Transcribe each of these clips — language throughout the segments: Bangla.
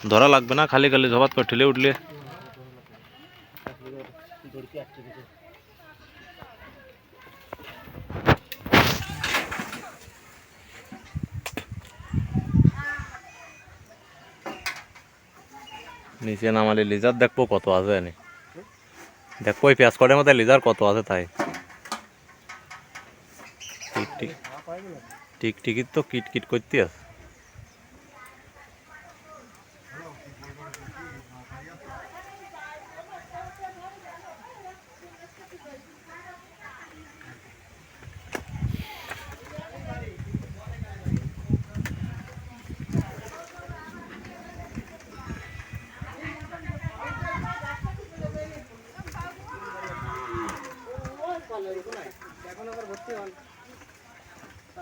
ধরা লাগবে না, খালি খালি ঝপাত করে ঠেলে উঠলে। নিচে নামালে লিজার দেখব কত আছে এনে। দেখব এই পেঁয়াজ কটের মধ্যে লিজার কত আছে তাই। টিক টিক তো কিট কিট করতে আছে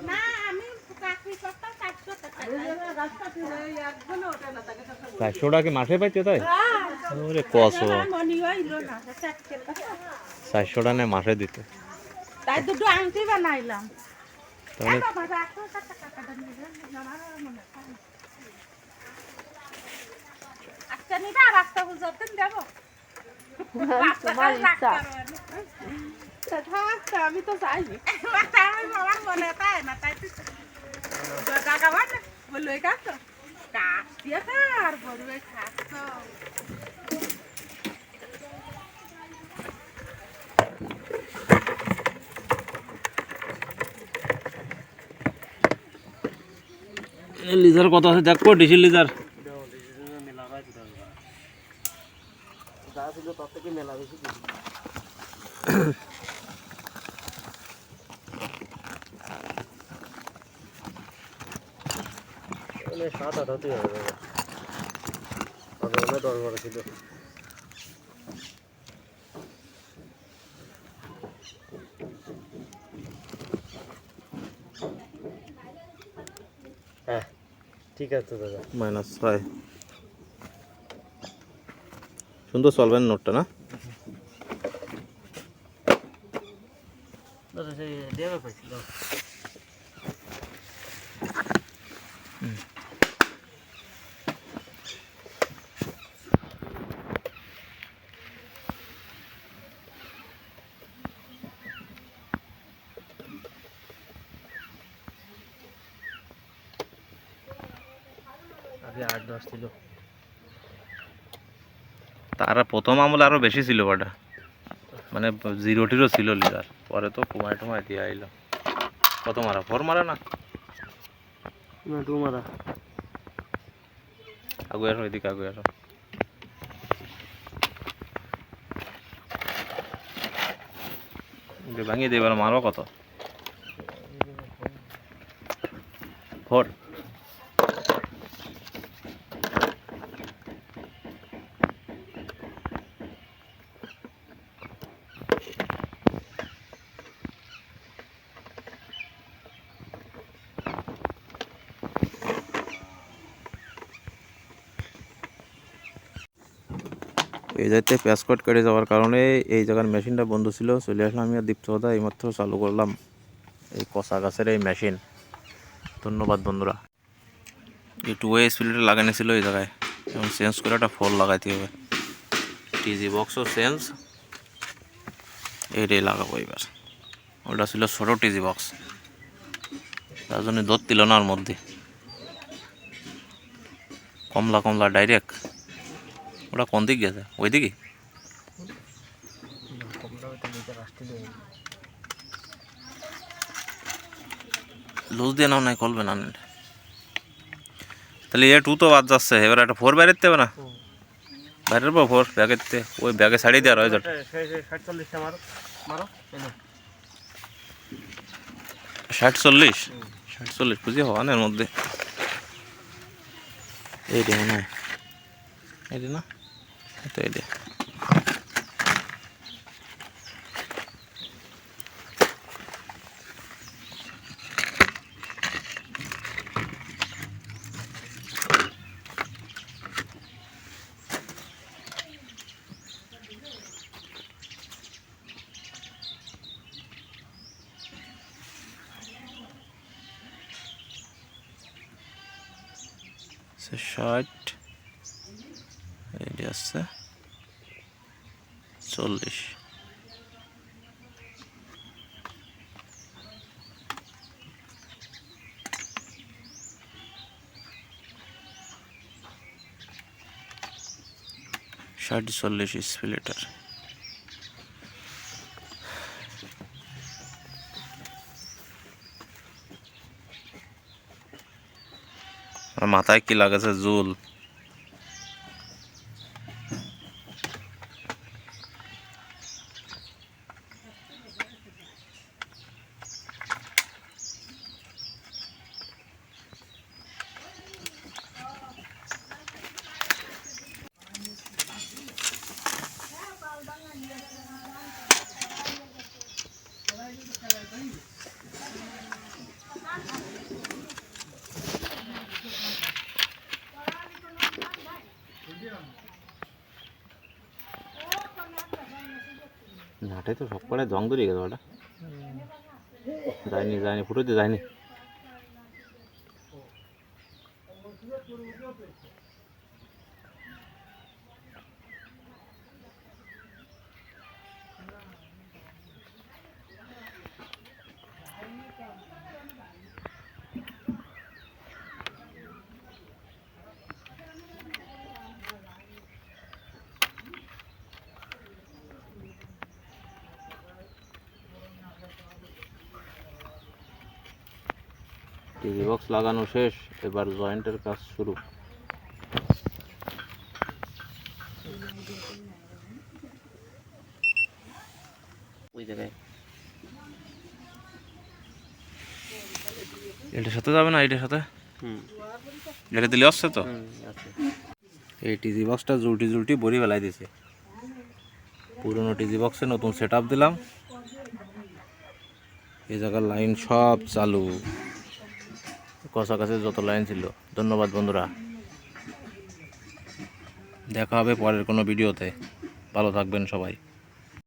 না আমি কি পাইতে তাই ওরে কসো মনি হইল না চাকরির কথা। চারশো টাকা নেয় মাসে দিতে তাই দুটো আংটি বানাইলাম তাহলে এ বাবা, রাখো, টাকা, টাকা দাও, নিলাম, নিলাম, আর মনে হয় না। আচ্ছা নিবা রাস্তা বুঝতেন দেবো তোমার ইচ্ছা থাকতো আমি তো চাইনি আমার মনে তাই না তাই তো টাকা বান বলল এই কাজ কাজ দিয়ে আর বলবে খাচ্ছ লিজার কত আছে? দেখব ডিসিল লিজার। সাত আট হতেই হবে দাদা আগে অনেক দশ বারো ছিল। হ্যাঁ ঠিক আছে দাদা। মাইনাস ছয়। সুন্দর চলবেন নোটটা না? দাদা সেই দেবে পাইছিল আগে আট দশ ছিল। তারা প্রথম আমলে আরও বেশি ছিল বাটা। মানে জিরো টিরো ছিল লিজার পরে তো কুমায় টুমায় দিয়ে আইলো। কত মারা? ফোর মারা না? না তোমারা আগু আসো এদিকে আগু আসো ওকে ভাঙিয়ে দিয়ে এবার মারো কত ফোর এই যাইতে প্যাসকট কেটে যাওয়ার কারণে এই জায়গার মেশিনটা বন্ধ ছিল, চলে আসলাম আমি আর দীপ্তদা এইমাত্র চালু করলাম এই কষা গাছের এই মেশিন। ধন্যবাদ বন্ধুরা। এই টু ওয়ে স্পিডটা লাগানো ছিল এই জায়গায় এবং চেঞ্জ করে একটা ফল লাগাইতে হবে। টিজি বক্সও চেঞ্জ এইটাই লাগাবো এবার। ওটা ছিল ছোটো টিজি বক্স তার জন্য ধরছিল না ওর মধ্যে। কমলা কমলা ডাইরেক্ট ওটা কোন দিক গেছে? ওই দিকে লুজ দিয়ে নাও, নাই করবে না তাহলে এ টু তো বাদ যাচ্ছে, এবার একটা ফোর বাইরে হবে না? বাইরের পর ফোর ব্যাগের তে ওই ব্যাগে ছাড়িয়ে দেওয়ার হয় যেটা ষাট এই চল্লিশ ষাট চল্লিশ বুঝি হওয়ানের মধ্যে এইটা মনে হয় এইটা না। এই তো এইটা ষাট এটি আসছে চল্লিশ। ষাট চল্লিশ স্প্লিটার মাথায় কি লাগাছে? জুল। নাটে তো সব কটায় জং ধরে গেছে ওটা যায়নি যায়নি ফুটোতে যায়নি টিভি বক্স লাগানো শেষ এবার জয়েন্টের কাজ শুরু। এটার সাথে যাবে না এটার সাথে? এটা দিলে আসছে তো? এই টিজি বক্সটা জুলটি জুলটি বড়ি বেলায় দিছে পুরনো টিজি বক্সে নতুন সেট দিলাম। এই জায়গার লাইন সব চালু। কাছে যত লাইন ছিল। ধন্যবাদ বন্ধুরা। দেখা হবে পরের কোনো ভিডিওতে। ভালো থাকবেন সবাই।